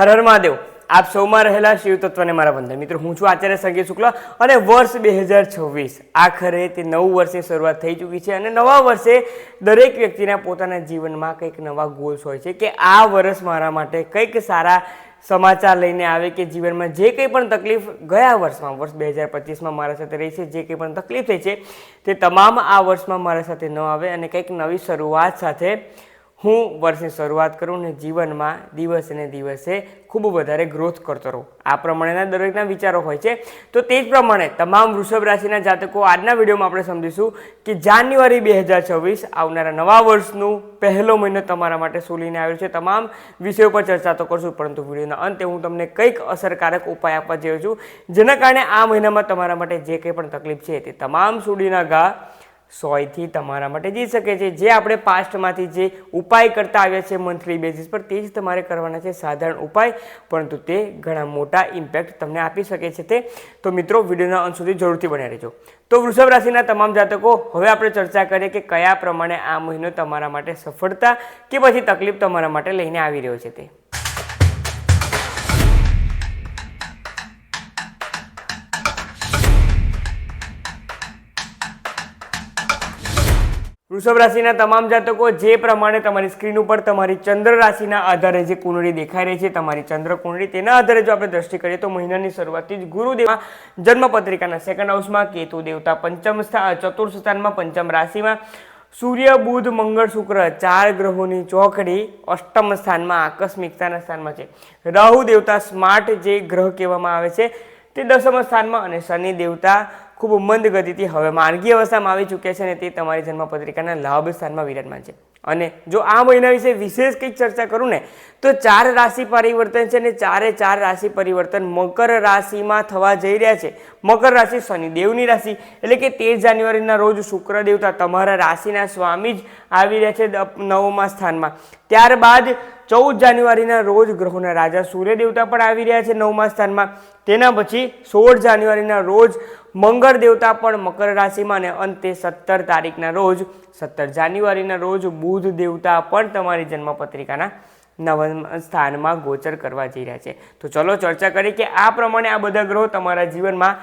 હર હર મહાદેવ. આપ સૌમાં રહેલા શિવ તત્વને મારા વંદન. મિત્રો, હું છું આચાર્ય સંગીત શુક્લા અને વર્ષ બે હજાર છવ્વીસ આખરે તે નવું વર્ષની શરૂઆત થઈ ચૂકી છે અને નવા વર્ષે દરેક વ્યક્તિના પોતાના જીવનમાં કંઈક નવા ગોલ્સ હોય છે કે આ વર્ષ મારા માટે કંઈક સારા સમાચાર લઈને આવે કે જીવનમાં જે કંઈ પણ તકલીફ ગયા વર્ષમાં, વર્ષ બે હજાર પચીસમાં મારા સાથે રહી છે, જે કંઈ પણ તકલીફ થઈ છે તે તમામ આ વર્ષમાં મારા સાથે ન આવે અને કંઈક નવી શરૂઆત સાથે હું વર્ષની શરૂઆત કરું ને જીવનમાં દિવસે દિવસે ખૂબ વધારે ગ્રોથ કરતો રહું. આ પ્રમાણેના દરેકના વિચારો હોય છે. તો તે જ પ્રમાણે તમામ વૃષભ રાશિના જાતકો આજના વિડીયોમાં આપણે સમજીશું કે જાન્યુઆરી બે હજાર છવ્વીસ આવનારા નવા વર્ષનું પહેલો મહિનો તમારા માટે શું લઈને આવ્યો છે. તમામ વિષયો પર ચર્ચા તો કરશું, પરંતુ વિડીયોના અંતે હું તમને કંઈક અસરકારક ઉપાય આપવા જઈ છું, જેના કારણે આ મહિનામાં તમારા માટે જે કંઈ પણ તકલીફ છે તે તમામ સુડીના ઘા સોયથી તમારા માટે જઈ શકે છે. જે આપણે પાસ્ટમાંથી જે ઉપાય કરતા આવ્યા છે મંથલી બેઝિસ પર, તે જ તમારે કરવાના છે સાધારણ ઉપાય. પરંતુ તે ઘણા મોટા ઇમ્પેક્ટ તમને આપી શકે છે તે. તો મિત્રો, વિડીયોના અંત સુધી જરૂરથી બન્યા રહેજો. તો વૃષભ રાશિના તમામ જાતકો, હવે આપણે ચર્ચા કરીએ કે કયા પ્રમાણે આ મહિનો તમારા માટે સફળતા કે પછી તકલીફ તમારા માટે લઈને આવી રહ્યો છે તે. વૃષભ રાશિના તમામ જાતકો જે પ્રમાણે તમારી સ્ક્રીન ઉપર તમારી ચંદ્ર રાશિના આધારે જે કુંડળી દેખાઈ રહી છે, તમારી ચંદ્ર કુંડળી તેના આધારે જો આપણે દ્રષ્ટિ કરીએ તો મહિનાની શરૂઆતથી જ ગુરુદેવમાં જન્મ પત્રિકાના સેકન્ડ હાઉસમાં કેતુ દેવતા પંચમ સ્થાન ચતુર્થ સ્થાનમાં પંચમ રાશિમાં સૂર્ય, બુધ, મંગળ, શુક્ર ચાર ગ્રહોની ચોકડી અષ્ટમ સ્થાનમાં, આકસ્મિકતાના સ્થાનમાં છે. રાહુ દેવતા સ્માર્ટ જે ગ્રહ કહેવામાં આવે છે તે દસમ સ્થાનમાં અને શનિ દેવતા ખૂબ મંદ ગતિથી હવે માર્ગી અવસ્થામાં આવી ચૂક્યા છે અને તે તમારી જન્મપત્રિકાના લાભ સ્થાનમાં વિરાજમાન છે. અને જો આ મહિના વિશે વિશેષ કંઈક ચર્ચા કરું ને, તો ચાર રાશિ પરિવર્તન છે અને ચારે ચાર રાશિ પરિવર્તન મકર રાશિમાં થવા જઈ રહ્યા છે. મકર રાશિ શનિદેવની રાશિ, એટલે કે તેર જાન્યુઆરીના રોજ શુક્ર દેવતા તમારા રાશિના સ્વામી જ આવી રહ્યા છે નવમા સ્થાનમાં. ત્યારબાદ ચૌદ જાન્યુઆરીના રોજ ગ્રહોના રાજા સૂર્ય દેવતા પણ આવી રહ્યા છે નવમા સ્થાનમાં. તેના પછી સોળ જાન્યુઆરીના રોજ મંગળ દેવતા પણ મકર રાશિમાં અને અંતે સત્તર તારીખના રોજ સત્તર જાન્યુઆરીના રોજ બુધ દેવતા પણ તમારી જન્મપત્રિકાના નવમ સ્થાનમાં ગોચર કરવા જઈ રહ્યા છે. તો ચલો ચર્ચા કરીએ કે આ પ્રમાણે આ બધા ગ્રહો તમારા જીવનમાં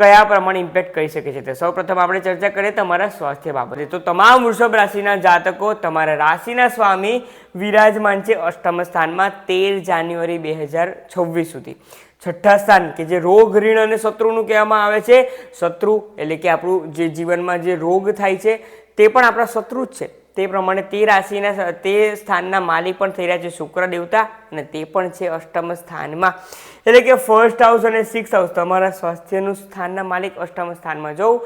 કયા પ્રમાણે ઇમ્પેક્ટ કરી શકે છે તે. સૌપ્રથમ આપણે ચર્ચા કરીએ તમારા સ્વાસ્થ્ય બાબતે. તો તમામ વૃષભ રાશિના જાતકો, તમારા રાશિના સ્વામી વિરાજમાન છે અષ્ટમ સ્થાનમાં તેર જાન્યુઆરી બે હજાર છવ્વીસ સુધી. છઠ્ઠા સ્થાન કે જે રોગ ઋણ અને શત્રુનું કહેવામાં આવે છે, શત્રુ એટલે કે આપણું જે જીવનમાં જે રોગ થાય છે, તે પણ આપણા શત્રુ જ છે. તે પ્રમાણે તે રાશિના તે સ્થાનના માલિક પણ થઈ રહ્યા છે શુક્ર દેવતા અને તે પણ છે અષ્ટમ સ્થાનમાં. એટલે કે ફર્સ્ટ હાઉસ અને સિક્સ હાઉસ તમારા સ્વાસ્થ્યનું સ્થાનના માલિક અષ્ટમ સ્થાનમાં. જવું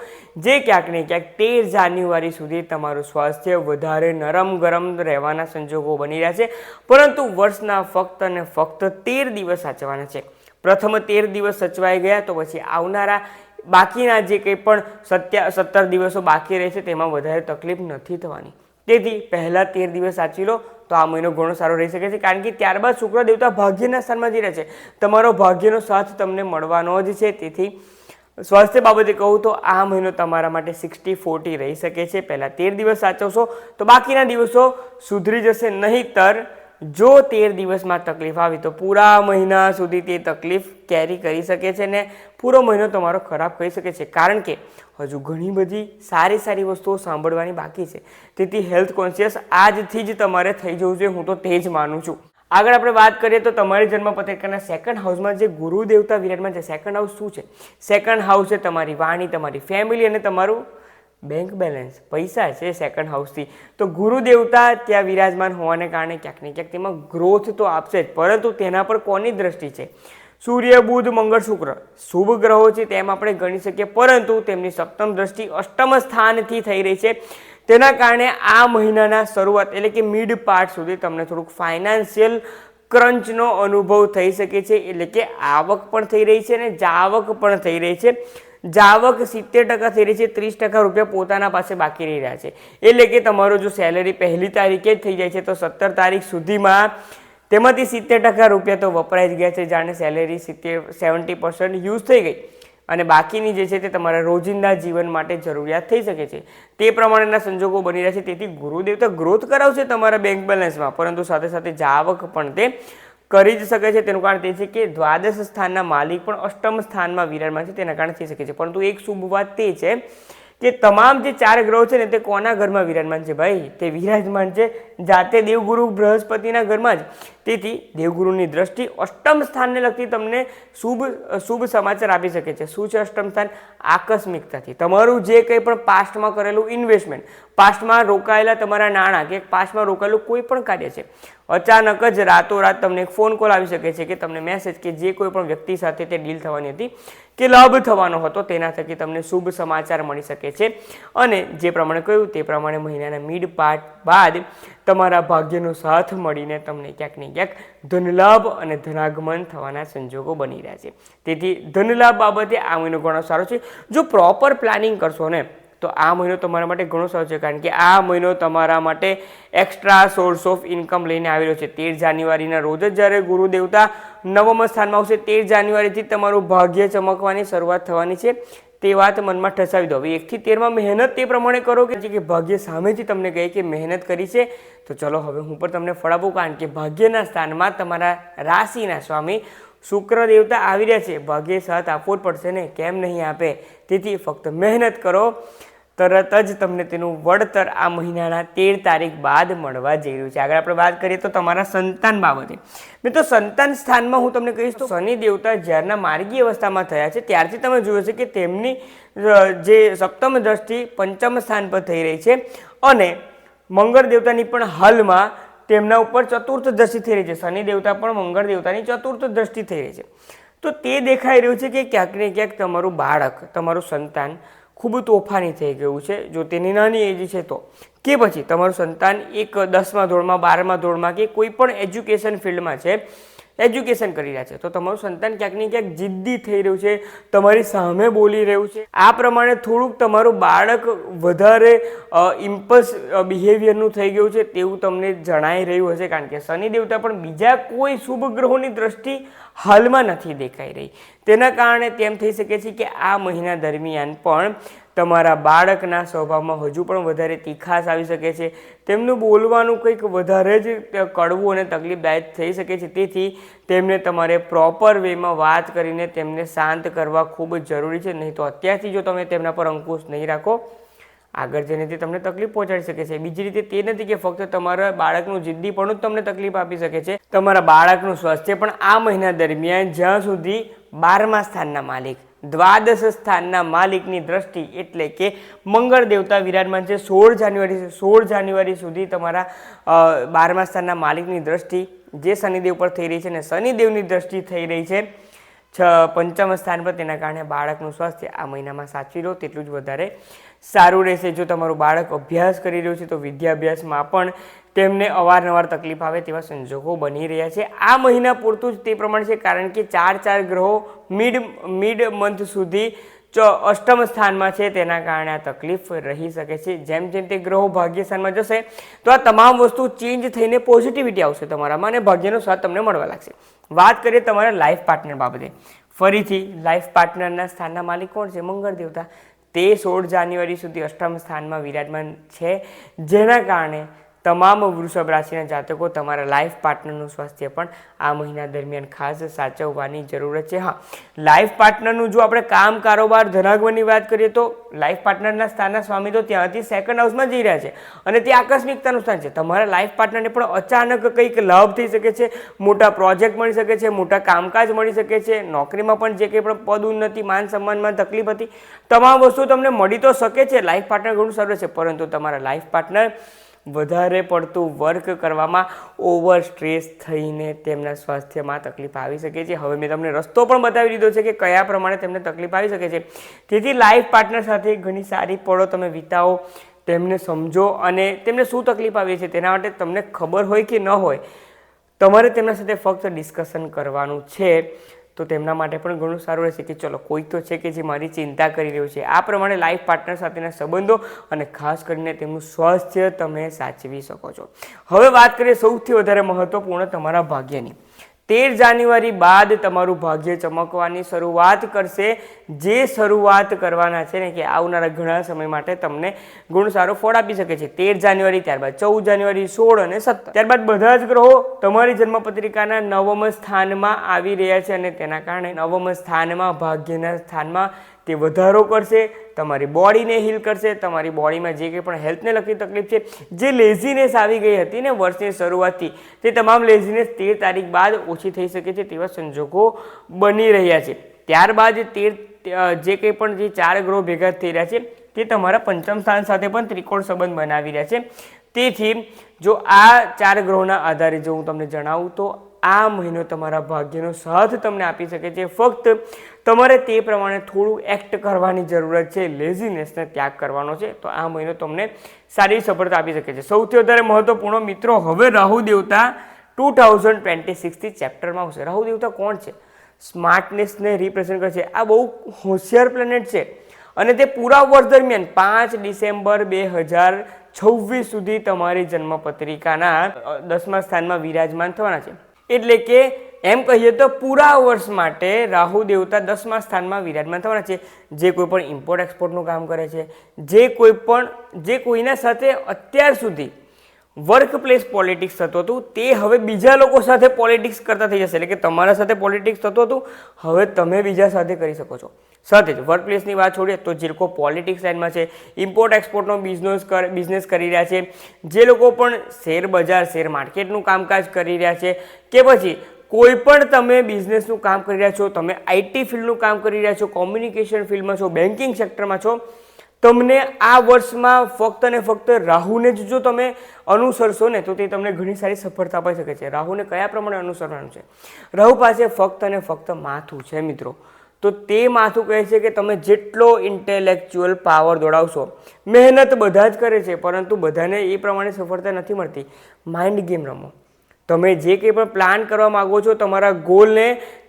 જે ક્યાંક ને ક્યાંક તેર જાન્યુઆરી સુધી તમારું સ્વાસ્થ્ય વધારે નરમ ગરમ રહેવાના સંજોગો બની રહ્યા છે. પરંતુ વર્ષના ફક્ત અને ફક્ત તેર દિવસ સાચવાના છે. પ્રથમ તેર દિવસ સચવાઈ ગયા તો પછી આવનારા બાકીના જે કંઈ પણ સત્યા, સત્તર દિવસો બાકી રહેશે તેમાં વધારે તકલીફ નથી થવાની. તેથી પહેલા તેર દિવસ સાચવી લો, તો આ મહિનો ઘણો સારો રહી શકે છે. કારણ કે ત્યારબાદ શુક્ર દેવતા ભાગ્યના સ્થાનમાં જઈ રહ્યા છે. તમારો ભાગ્યનો સાથ તમને મળવાનો જ છે. તેથી સ્વાસ્થ્ય બાબતે કહું તો આ મહિનો તમારા માટે સિક્સટી ફોર્ટી રહી શકે છે. પહેલાં તેર દિવસ સાચવશો, તો બાકીના દિવસો સુધરી જશે નહીંતર જો તેર દિવસમાં તકલીફ આવી તો પૂરા મહિના સુધી તે તકલીફ કેરી કરી શકે છે ને પૂરો મહિનો તમારો ખરાબ કહી શકે છે. કારણ કે હજુ ઘણી બધી સારી સારી વસ્તુઓ સાંભળવાની બાકી છે. તેથી હેલ્થ કોન્શિયસ આજથી જ તમારે થઈ જવું જોઈએ. હું તો તે જ માનું છું. આગળ આપણે વાત કરીએ તો તમારી જન્મ પત્રિકાના સેકન્ડ હાઉસમાં જે ગુરુ દેવતા વિરાટમાં છે સેકન્ડ હાઉસ શું છે? સેકન્ડ હાઉસ છે તમારી વાણી, તમારી ફેમિલી અને તમારું બેંક બેલેન્સ, પૈસા છે સેકન્ડ હાઉસથી તો ગુરુ દેવતા ત્યાં વિરાજમાન હોવાને કારણે ક્યાંક ને ક્યાંક તેમાં ગ્રોથ તો આપશે જ, પરંતુ તેના પર કોની દ્રષ્ટિ છે? સૂર્ય, બુધ, મંગળ, શુક્ર. શુભ ગ્રહો છે તેમ આપણે ગણી શકીએ, પરંતુ તેમની સપ્તમ દ્રષ્ટિ અષ્ટમ સ્થાનથી થઈ રહી છે. તેના કારણે આ મહિનાના શરૂઆત એટલે કે મિડ પાર્ટ સુધી તમને થોડુંક ફાઇનાન્શિયલ ક્રંચનો અનુભવ થઈ શકે છે, એટલે કે આવક પણ થઈ રહી છે અને જાવક પણ થઈ રહી છે. જાવક સિત્તેર ટકા થઈ રહી છે, ત્રીસ ટકા રૂપિયા પોતાના પાસે બાકી રહી રહ્યા છે. એટલે કે તમારો જો સેલેરી પહેલી તારીખે જ થઈ જાય છે, તો સત્તર તારીખ સુધીમાં તેમાંથી સિત્તેર ટકા રૂપિયા તો વપરાઈ જ ગયા છે, જાણે સેલેરી સિત્તેર સેવન્ટી પર્સન્ટ યુઝ થઈ ગઈ. અને બાકીની જે છે તે તમારા રોજિંદા જીવન માટે જરૂરિયાત થઈ શકે છે. તે પ્રમાણેના સંજોગો બની રહ્યા છે, તેથી ગુરુદેવ તો ગ્રોથ કરાવશે તમારા બેંક બેલેન્સમાં પરંતુ સાથે સાથે જાવક પણ તે કરી જ શકે છે. તેનું કારણ તે છે કે દ્વાદશ સ્થાનના માલિક પણ અષ્ટમ સ્થાનમાં વિરાજમાન છે. તેના કારણે થઈ શકે છે. પરંતુ એક શુભ વાત તે છે કે તમામ જે ચાર ગ્રહો છે ને, તે કોના ઘરમાં વિરાજમાન છે ભાઈ? તે વિરાજમાન છે જાતે દેવગુરુ બૃહસ્પતિના ઘરમાં જ. તેથી દેવગુરુની દ્રષ્ટિ અષ્ટમ સ્થાનને લગતી તમને શુભ શુભ સમાચાર આપી શકે છે. શું છે અષ્ટમ સ્થાન? આકસ્મિકતાથી. તમારું જે કંઈ પણ પાસ્ટમાં કરેલું ઇન્વેસ્ટમેન્ટ પાસ્ટમાં રોકાયેલા તમારા નાણાં કે પાસ્ટમાં રોકાયેલું કોઈ પણ કાર્ય છે, અચાનક જ રાતોરાત તમને એક ફોન કોલ આવી શકે છે કે તમને મેસેજ કે જે કોઈ પણ વ્યક્તિ સાથે તે ડીલ થવાની હતી કે લાભ થવાનો હતો તેના થકી તમને શુભ સમાચાર મળી શકે છે. અને જે પ્રમાણે કહ્યું તે પ્રમાણે મહિનાના મિડ પાર્ટ બાદ તમારા ભાગ્યનો સાથ મળીને તમને ક્યાંક ને ક્યાંક ધનલાભ અને ધનાગમન થવાના સંજોગો બની રહ્યા છે. તેથી ધનલાભ બાબતે આ મહિનો ઘણો સારો છે. જો પ્રોપર પ્લાનિંગ કરશો ને, તો આ મહિનો તમારા માટે ઘણો સારો છે. કારણ કે આ મહિનો તમારા માટે એક્સ્ટ્રા સોર્સ ઓફ ઇન્કમ લઈને આવી રહ્યો છે. તેર જાન્યુઆરીના રોજ જ જ્યારે ગુરુ દેવતા નવમ સ્થાનમાં આવશે, તેર જાન્યુઆરીથી તમારું ભાગ્ય ચમકવાની શરૂઆત થવાની છે. તે વાત મનમાં ઠસાવી દો. હવે એકથી તેરમાં મહેનત તે પ્રમાણે કરો કે કે ભાગ્ય સામેથી તમને કહે કે મહેનત કરી છે. તો ચલો હવે હું પણ તમને ફળ આપું કારણ કે ભાગ્યના સ્થાનમાં તમારા રાશિના સ્વામી શુક્ર દેવતા આવી રહ્યા છે. ભાગ્ય સાથ આપવો જ પડશે ને? કેમ નહીં આપે? તેથી ફક્ત મહેનત કરો. તરત જ તમને તેનું વળતર આ મહિનાના તેર તારીખ બાદ મળવા જઈ રહ્યું છે. આગળ આપણે વાત કરીએ તો તમારા સંતાન બાબતે. મિત્રો, સંતાન સ્થાનમાં હું તમને કહીશ તો શનિ દેવતા જ્યારના માર્ગી અવસ્થામાં થયા છે, ત્યારથી તમે જુઓ છો કે તેમની જે સપ્તમ દ્રષ્ટિ પંચમ સ્થાન પર થઈ રહી છે અને મંગળ દેવતાની પણ હાલમાં તેમના ઉપર ચતુર્થ દ્રષ્ટિ થઈ રહી છે. શનિ દેવતા પણ મંગળ દેવતાની ચતુર્થ દ્રષ્ટિ થઈ રહી છે. તો તે દેખાઈ રહ્યું છે કે ક્યાંક ને ક્યાંક તમારું બાળક, તમારું સંતાન ખૂબ તોફાની થઈ ગયું છે. જો તેની નાની એજ છે તો. કે પછી? તમારું સંતાન એક દસમા ધોરણમાં, બારમા ધોરણમાં કે કોઈ પણ એજ્યુકેશન ફિલ્ડમાં છે. એજ્યુકેશન કરી રહ્યા છે. તો તમારું સંતાન ક્યાંક ને ક્યાંક જિદ્દી થઈ રહ્યું છે, તમારી સામે બોલી રહ્યું છે. આ પ્રમાણે થોડુંક તમારું બાળક વધારે ઇમ્પલ્સ બિહેવિયરનું થઈ ગયું છે તેવું તમને જણાઈ રહ્યું હશે. કારણ કે શનિ દેવતા પણ બીજા કોઈ શુભ ગ્રહોની દ્રષ્ટિ હાલમાં નથી દેખાઈ રહી. તેના કારણે તેમ થઈ શકે છે કે આ મહિના દરમિયાન પણ તમારા બાળકના સ્વભાવમાં હજુ પણ વધારે તીખાસ આવી શકે છે. તેમનું બોલવાનું કંઈક વધારે જ કડવું અને તકલીફદાયક થઈ શકે છે. તેથી તેમને તમારે પ્રોપર વેમાં વાત કરીને તેમને શાંત કરવા ખૂબ જ જરૂરી છે. નહીં તો અત્યારથી જો તમે તેમના પર અંકુશ નહીં રાખો, આગળ જઈને તે તમને તકલીફ પહોંચાડી શકે છે. બીજી રીતે તે નથી કે ફક્ત તમારા બાળકનું જિદ્દીપણું જ તમને તકલીફ આપી શકે છે. તમારા બાળકનું સ્વાસ્થ્ય પણ આ મહિના દરમિયાન જ્યાં સુધી બારમા સ્થાનના માલિક દ્વાદશ સ્થાનના માલિકની દ્રષ્ટિ એટલે કે મંગળ દેવતા વિરાજમાન છે. સોળ જાન્યુઆરી સોળ જાન્યુઆરી સુધી તમારા બારમા સ્થાનના માલિકની દ્રષ્ટિ જે શનિદેવ પર થઈ રહી છે અને શનિદેવની દ્રષ્ટિ થઈ રહી છે. છ પંચમ સ્થાન પર તેના કારણે બાળકનું સ્વાસ્થ્ય આ મહિનામાં સાચવી લો, તેટલું જ વધારે સારું રહેશે. જો તમારું બાળક અભ્યાસ કરી રહ્યું છે, તો વિદ્યાભ્યાસમાં પણ તેમને અવારનવાર તકલીફ આવે તેવા સંજોગો બની રહ્યા છે. આ મહિના પૂરતું જ તે પ્રમાણે છે, કારણ કે ચાર ચાર ગ્રહો મિડ મિડ મંથ સુધી અષ્ટમ સ્થાનમાં છે, તેના કારણે આ તકલીફ રહી શકે છે. જેમ જેમ તે ગ્રહો ભાગ્ય સ્થાનમાં જશે, તો આ તમામ વસ્તુ ચેન્જ થઈને પોઝિટિવિટી આવશે તમારામાં અને ભાગ્યનો સ્વાદ તમને મળવા લાગશે. વાત કરીએ તમારા લાઈફ પાર્ટનર બાબતે. ફરીથી લાઈફ પાર્ટનરના સ્થાનના માલિક કોણ છે? મંગળ દેવતા. તે સોળ જાન્યુઆરી સુધી અષ્ટમ સ્થાનમાં વિરાજમાન છે. જેના કારણે તમામ વૃષભ રાશિના જાતકો તમારા લાઈફ પાર્ટનરનું સ્વાસ્થ્ય પણ આ મહિના દરમિયાન ખાસ સાચવવાની જરૂરત છે. હા લાઈફ પાર્ટનરનું જો આપણે કામ, કારોબાર ધનાગમનની વાત કરીએ તો લાઈફ પાર્ટનરના સ્થાનના સ્વામી તો ત્યાંથી સેકન્ડ હાઉસમાં જઈ રહ્યા છે અને તે આકસ્મિકતાનું સ્થાન છે. તમારા લાઈફ પાર્ટનરને પણ અચાનક કંઈક લાભ થઈ શકે છે, મોટા પ્રોજેક્ટ મળી શકે છે, મોટા કામકાજ મળી શકે છે, નોકરીમાં પણ જે કંઈ પણ પદ, ઉન્નતિ, માન સન્માનમાં તકલીફ હતી, તમામ વસ્તુ તમને મળી તો શકે છે. લાઈફ પાર્ટનર ઘણું સર્વે છે પરંતુ તમારા લાઈફ પાર્ટનર વધારે પડતું વર્ક કરવામાં ઓવર સ્ટ્રેસ થઈને તેમના સ્વાસ્થ્યમાં તકલીફ આવી શકે છે. હવે મેં તમને રસ્તો પણ બતાવી દીધો છે કે કયા પ્રમાણે તેમને તકલીફ આવી શકે છે. તેથી લાઈફ પાર્ટનર સાથે ઘણી સારી પળો તમે વિતાવો, તેમને સમજો અને તેમને શું તકલીફ આવી છે તેના માટે તમને ખબર હોય કે ન હોય, તમારે તેમના સાથે ફક્ત ડિસ્કશન કરવાનું છે. તો તેમના માટે પણ ઘણું સારું રહેશે કે ચલો, કોઈ તો છે કે જે મારી ચિંતા કરી રહ્યું છે. આ પ્રમાણે લાઈફ પાર્ટનર સાથેના સંબંધો અને ખાસ કરીને તેમનું સ્વાસ્થ્ય તમે સાચવી શકો છો. હવે વાત કરીએ સૌથી વધારે મહત્વપૂર્ણ તમારા ભાગ્યની. તેર જાન્યુઆરી બાદ તમારું ભાગ્ય ચમકવાની શરૂઆત કરશે. જે શરૂઆત કરવાના છે ને કે આવનારા ઘણા સમય માટે તમને ગુણ સારો ફળ આપી શકે છે. તેર જાન્યુઆરી, ત્યારબાદ ચૌદ જાન્યુઆરી, સોળ અને સત્તર. ત્યારબાદ બધા જ ગ્રહો તમારી જન્મપત્રિકાના નવમ સ્થાનમાં આવી રહ્યા છે અને તેના કારણે નવમ સ્થાનમાં, ભાગ્યના સ્થાનમાં તે વધારો કરશે, તમારી બોડીને હીલ કરશે, તમારી બોડીમાં જે કંઈ પણ હેલ્થને લગતી તકલીફ છે, જે લેઝીનેસ આવી ગઈ હતી ને વર્ષની શરૂઆતથી, તે તમામ લેઝીનેસ તેર તારીખ બાદ ઓછી થઈ શકે છે તેવા સંજોગો બની રહ્યા છે. ત્યારબાદ તેર જે કંઈ પણ જે ચાર ગ્રહો ભેગા થઈ રહ્યા છે, તે તમારા પંચમ સ્થાન સાથે પણ ત્રિકોણ સંબંધ બનાવી રહ્યા છે. તેથી, જો આ ચાર ગ્રહોના આધારે જો હું તમને જણાવું તો આ મહિનો તમારા ભાગ્યનો સાથ તમને આપી શકે છે. ફક્ત તમારે તે પ્રમાણે થોડું એક્ટ કરવાની જરૂરત છે લેઝીનેસને ત્યાગ કરવાનો છે. તો આ મહિનો તમને સારી સફળતા આપી શકે છે. સૌથી વધારે મહત્વપૂર્ણ મિત્રો હવે રાહુ દેવતા ટુ થાઉઝન્ડ ટ્વેન્ટી સિક્સથી ચેપ્ટરમાં આવશે. રાહુ દેવતા કોણ છે? સ્માર્ટનેસને રિપ્રેઝેન્ટ કરે છે. આ બહુ હોશિયાર પ્લેનેટ છે. અને તે પૂરા વર્ષ દરમિયાન પાંચ ડિસેમ્બર બે હજાર છવ્વીસ સુધી તમારી જન્મપત્રિકાના દસમા સ્થાનમાં વિરાજમાન થવાના છે. એટલે કે એમ કહીએ તો પૂરા વર્ષ માટે રાહુ દેવતા દસમા સ્થાનમાં વિરાજમાન થવાના છે. જે કોઈ પણ ઇમ્પોર્ટ એક્સપોર્ટનું કામ કરે છે, જે કોઈ પણ, જે કોઈના સાથે અત્યાર સુધી વર્ક પ્લેસ પોલિટિક્સ થતું હતું, તે હવે બીજા લોકો સાથે પોલિટિક્સ કરતા થઈ જશે. એટલે કે તમારા સાથે પોલિટિક્સ થતું હતું, હવે તમે બીજા સાથે કરી શકો છો. સાથે જ વર્કપ્લેસની વાત છોડીએ તો જે લોકો પોલિટિક્સ લાઇનમાં છે ઇમ્પોર્ટ એક્સપોર્ટનો બિઝનેસ કર બિઝનેસ કરી રહ્યા છે, જે લોકો પણ શેર બજાર, શેર માર્કેટનું કામકાજ કરી રહ્યા છે કે પછી કોઈ પણ તમે બિઝનેસનું કામ કરી રહ્યા છો, તમે આઈટી ફિલ્ડનું કામ કરી રહ્યા છો કોમ્યુનિકેશન ફિલ્ડમાં છો બેન્કિંગ સેક્ટરમાં છો, તમને આ વર્ષમાં ફક્ત ને ફક્ત રાહુને જ જો તમે અનુસરશો ને તો તે તમને ઘણી સારી સફળતા અપાઈ શકે છે. રાહુને કયા પ્રમાણે અનુસરવાનું છે? રાહુ પાસે ફક્ત ને ફક્ત માથું છે મિત્રો. તો તે માથું કહે છે કે તમે જેટલો ઇન્ટેલેક્ચ્યુઅલ પાવર દોડાવશો, મહેનત બધા જ કરે છે, પરંતુ બધાને એ પ્રમાણે સફળતા નથી મળતી. માઇન્ડ ગેમ રમો. તમે જે કંઈ પણ પ્લાન કરવા માગો છો, તમારા ગોલને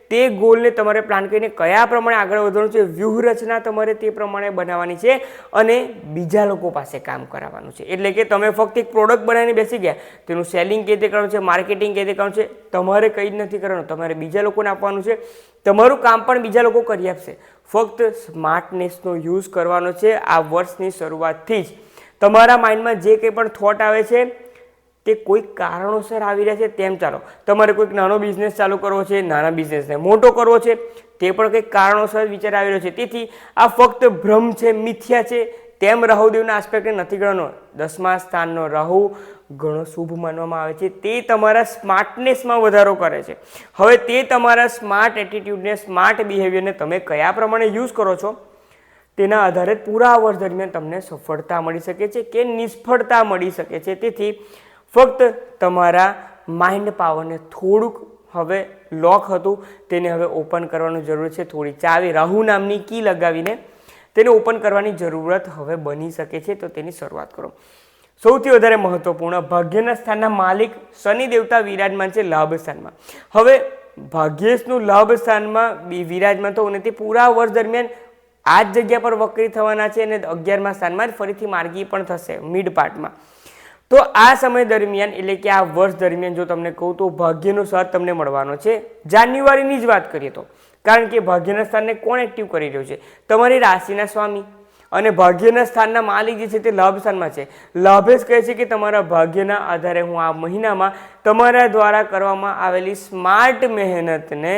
તે ગોલને તમારે પ્લાન કરીને કયા પ્રમાણે આગળ વધવાનું છે, વ્યૂહરચના તમારે તે પ્રમાણે બનાવવાની છે અને બીજા લોકો પાસે કામ કરાવવાનું છે. એટલે કે તમે ફક્ત એક પ્રોડક્ટ બનાવીને બેસી ગયા, તેનું સેલિંગ કેવી રીતે કરવાનું છે માર્કેટિંગ કેવી રીતે કરવાનું છે, તમારે કંઈ જ નથી કરવાનું. તમારે બીજા લોકોને આપવાનું છે. તમારું કામ પણ બીજા લોકો કરી આપશે. ફક્ત સ્માર્ટનેસનો યુઝ કરવાનો છે આ વર્ષની શરૂઆતથી જ. તમારા માઇન્ડમાં જે કંઈ પણ થોટ આવે છે તે કોઈક કારણોસર આવી રહ્યા છે તેમ ચાલો. તમારે કોઈક નાનો બિઝનેસ ચાલુ કરવો છે, નાના બિઝનેસને મોટો કરવો છે, તે પણ કંઈક કારણોસર વિચાર આવી રહ્યો છે. તેથી આ ફક્ત ભ્રમ છે, મિથ્યા છે, તેમ રાહુદેવના આસ્પેક્ટને નથી ગણવાનો. દસમા સ્થાનનો રાહુ ઘણો શુભ માનવામાં આવે છે. તે તમારા સ્માર્ટનેસમાં વધારો કરે છે. હવે તે તમારા સ્માર્ટ એટીટ્યૂડને સ્માર્ટ બિહેવિયરને તમે કયા પ્રમાણે યુઝ કરો છો? તેના આધારે પૂરા વર્ષ દરમિયાન તમને સફળતા મળી શકે છે કે નિષ્ફળતા મળી શકે છે. તેથી ફક્ત તમારા માઇન્ડ પાવરને થોડુંક હવે લોક હતું, તેને હવે ઓપન કરવાની જરૂર છે. થોડી ચાવી રાહુ નામની કી લગાવીને તેને ઓપન કરવાની જરૂરત હવે બની શકે છે. તો તેની શરૂઆત કરો. સૌથી વધારે મહત્વપૂર્ણ, ભાગ્યના સ્થાનના માલિક શનિ દેવતા વિરાજમાન છે લાભ સ્થાનમાં. હવે ભાગ્યેશનું લાભ સ્થાનમાં વિરાજમાન થવું નથી તે પૂરા વર્ષ દરમિયાન આ જ જગ્યા પર વક્રી થવાના છે અને અગિયારમા સ્થાનમાં જ ફરીથી માર્ગી પણ થશે મિડ પાર્ટમાં તો આ સમય દરમિયાન, એટલે કે આ વર્ષ દરમિયાન જો તમને કહું તો ભાગ્યનો સાથ તમને મળવાનો છે. જાન્યુઆરીની જ વાત કરીએ તો, કારણ કે ભાગ્યના સ્થાનને કોણ એક્ટિવ કરી રહ્યું છે? તમારી રાશિના સ્વામી. અને ભાગ્યના સ્થાનના માલિક જે છે તે લાભ સ્થાનમાં છે. લાભેશ કહે છે કે તમારા ભાગ્યના આધારે હું આ મહિનામાં તમારા દ્વારા કરવામાં આવેલી સ્માર્ટ મહેનતને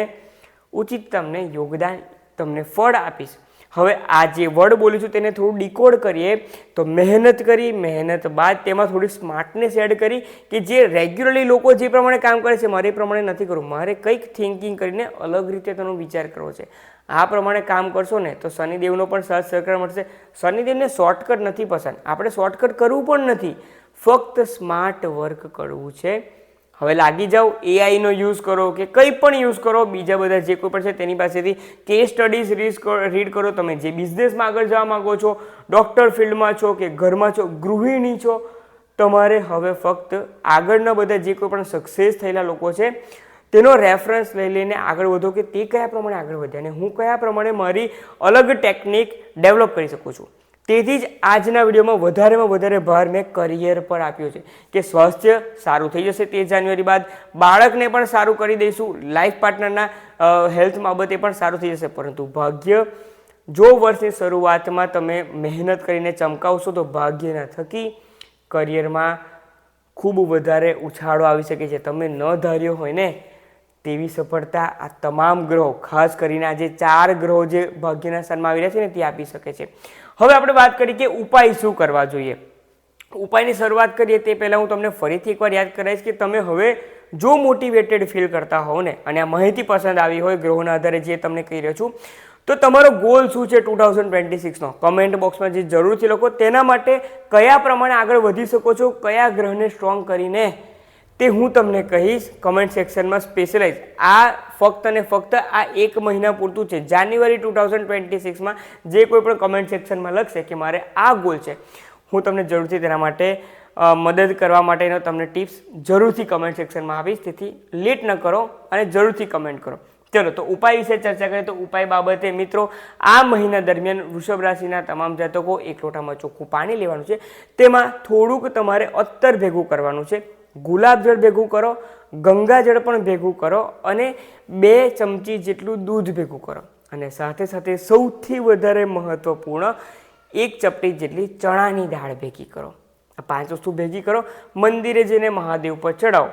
ઉચિત તમને યોગદાન, તમને ફળ આપીશ. હવે આ જે વર્ડ બોલીશું તેને થોડું ડીકોડ કરીએ. તો મહેનત કરી, મહેનત બાદ તેમાં થોડી સ્માર્ટનેસ એડ કરી કે જે રેગ્યુલરલી લોકો જે પ્રમાણે કામ કરે છે, મારે એ પ્રમાણે નથી કરવું. મારે કંઈક થિંકિંગ કરીને અલગ રીતે તેનો વિચાર કરવો છે. આ પ્રમાણે કામ કરશો ને, તો શનિદેવનો પણ સહજ સહકાર મળશે. શનિદેવને શોર્ટકટ નથી પસંદ. આપણે શોર્ટકટ કરવું પણ નથી. ફક્ત સ્માર્ટ વર્ક કરવું છે. હવે લાગી જાઓ એઆઈનો યુઝ કરો કે કંઈ પણ યુઝ કરો, બીજા બધા જે કોઈ પણ છે તેની પાસેથી કેસ સ્ટડીઝ રીડ કરો તમે જે બિઝનેસમાં આગળ જવા માગો છો ડૉક્ટર ફિલ્ડમાં છો કે ઘરમાં છો, ગૃહિણી છો, તમારે હવે ફક્ત આગળના બધા જે કોઈ પણ સક્સેસ થયેલા લોકો છે, તેનો રેફરન્સ લઈ લઈને આગળ વધો કે તે કયા પ્રમાણે આગળ વધ્યા અને હું કયા પ્રમાણે મારી અલગ ટેકનિક ડેવલપ કરી શકું છું. તેથી જ આજના વિડીયોમાં વધારેમાં વધારે ભાર મેં કરિયર પર આપ્યો છે કે સ્વાસ્થ્ય સારું થઈ જશે તે જાન્યુઆરી બાદ. બાળકને પણ સારું કરી દઈશું લાઈફ પાર્ટનરના હેલ્થ બાબતે પણ સારું થઈ જશે. પરંતુ ભાગ્ય, જો વર્ષની શરૂઆતમાં તમે મહેનત કરીને ચમકાવશો તો ભાગ્યના થકી કરિયરમાં ખૂબ વધારે ઉછાળો આવી શકે છે. તમે ન ધાર્યો હોય ને તેવી સફળતા આ તમામ ગ્રહો, ખાસ કરીને આ જે ચાર ગ્રહો જે ભાગ્યના સ્થાનમાં આવી રહ્યા છે ને તે આપી શકે છે. હવે આપણે વાત કરીએ કે ઉપાય શું કરવા જોઈએ. ઉપાયની શરૂઆત કરીએ તે પહેલાં હું તમને ફરીથી એકવાર યાદ કરાવીશ કે તમે હવે જો મોટિવેટેડ ફીલ કરતા હોવ ને, અને આ માહિતી પસંદ આવી હોય ગ્રહોના આધારે જે તમને કહી રહ્યો છું, તો તમારો ગોલ શું છે ટુ થાઉઝન્ડ ટ્વેન્ટી સિક્સનો કમેન્ટ બોક્સમાં જે જરૂરથી લખો. તેના માટે કયા પ્રમાણે આગળ વધી શકો છો? કયા ગ્રહને સ્ટ્રોંગ કરીને તે હું તમને કહીશ કમેન્ટ સેક્શનમાં સ્પેશિયલાઇઝ આ ફક્ત અને ફક્ત આ એક મહિના પૂરતું છે. જાન્યુઆરી ટુ થાઉઝન્ડ ટ્વેન્ટી સિક્સમાં જે કોઈ પણ કમેન્ટ સેક્શનમાં લખશે કે મારે આ ગોલ છે, હું તમને જરૂરથી તેના માટે મદદ કરવા માટેનો તમને ટિપ્સ જરૂરથી કમેન્ટ સેક્શનમાં આપીશ. તેથી લેટ ન કરો અને જરૂરથી કમેન્ટ કરો. ચલો, તો ઉપાય વિશે ચર્ચા કરીએ. તો ઉપાય બાબતે મિત્રો, આ મહિના દરમિયાન વૃષભ રાશિના તમામ જાતકો એક લોટામાં ચોખ્ખું પાણી લેવાનું છે. તેમાં થોડુંક તમારે અત્તર ભેગું કરવાનું છે. ગુલાબજળ ભેગું કરો ગંગાજળ પણ ભેગું કરો અને બે ચમચી જેટલું દૂધ ભેગું કરો. અને સાથે સાથે સૌથી વધારે મહત્વપૂર્ણ એક ચપટી જેટલી ચણાની દાળ ભેગી કરો. આ પાંચ વસ્તુ ભેગી કરો, મંદિરે જઈને મહાદેવ પર ચડાવો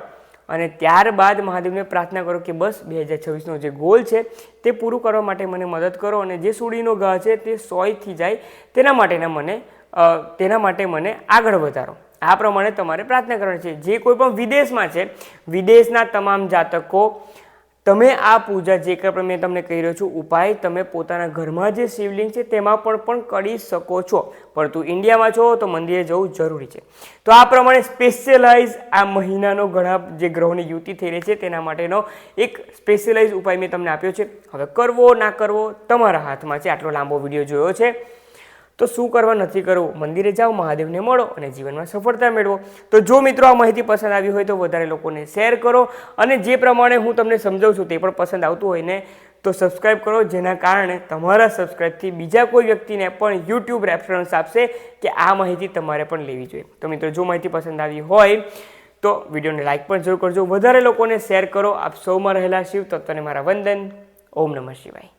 અને ત્યારબાદ મહાદેવને પ્રાર્થના કરો કે બસ બે હજાર છવ્વીસનો જે ગોલ છે તે પૂરું કરવા માટે મને મદદ કરો અને જે સુડીનો ઘા છે તે સોયથી જાય, તેના માટેના મને તેના માટે મને આગળ વધારો. આ પ્રમાણે તમારે પ્રાર્થના કરવાની છે. જે કોઈ પણ વિદેશમાં છે, વિદેશના તમામ જાતકો, તમે આ પૂજા જે કંઈ મેં તમને કહી રહ્યો છું, ઉપાય તમે પોતાના ઘરમાં જે શિવલિંગ છે તેમાં પણ પણ કરી શકો છો. પરંતુ ઇન્ડિયામાં છો તો મંદિરે જવું જરૂરી છે. તો આ પ્રમાણે સ્પેશિયલાઇઝ આ મહિનાનો ઘણા જે ગ્રહોની યુતિ થઈ રહી છે તેના માટેનો એક સ્પેશિયલાઇઝ ઉપાય મેં તમને આપ્યો છે. હવે કરવો, ના કરવો તમારા હાથમાં છે. આટલો લાંબો વીડિયો જોયો છે. તો શું કરવા નથી કરવું? મંદિરે જાઓ, મહાદેવને મળો અને જીવનમાં સફળતા મેળવો. તો જો મિત્રો આ માહિતી પસંદ આવી હોય તો વધારે લોકોને શેર કરો અને જે પ્રમાણે હું તમને સમજાવું છું તે પણ પસંદ આવતું હોય ને, તો સબસ્ક્રાઇબ કરો, જેના કારણે તમારા સબસ્ક્રાઇબથી બીજા કોઈ વ્યક્તિને પણ યુટ્યુબ રેફરન્સ આપશે કે આ માહિતી તમારે પણ લેવી જોઈએ. તો મિત્રો, જો માહિતી પસંદ આવી હોય તો વિડીયોને લાઇક પણ જરૂર કરજો. વધારે લોકોને શેર કરો. આપ સૌમાં રહેલા શિવ તત્વને મારા વંદન. ઓમ નમઃ શિવાય.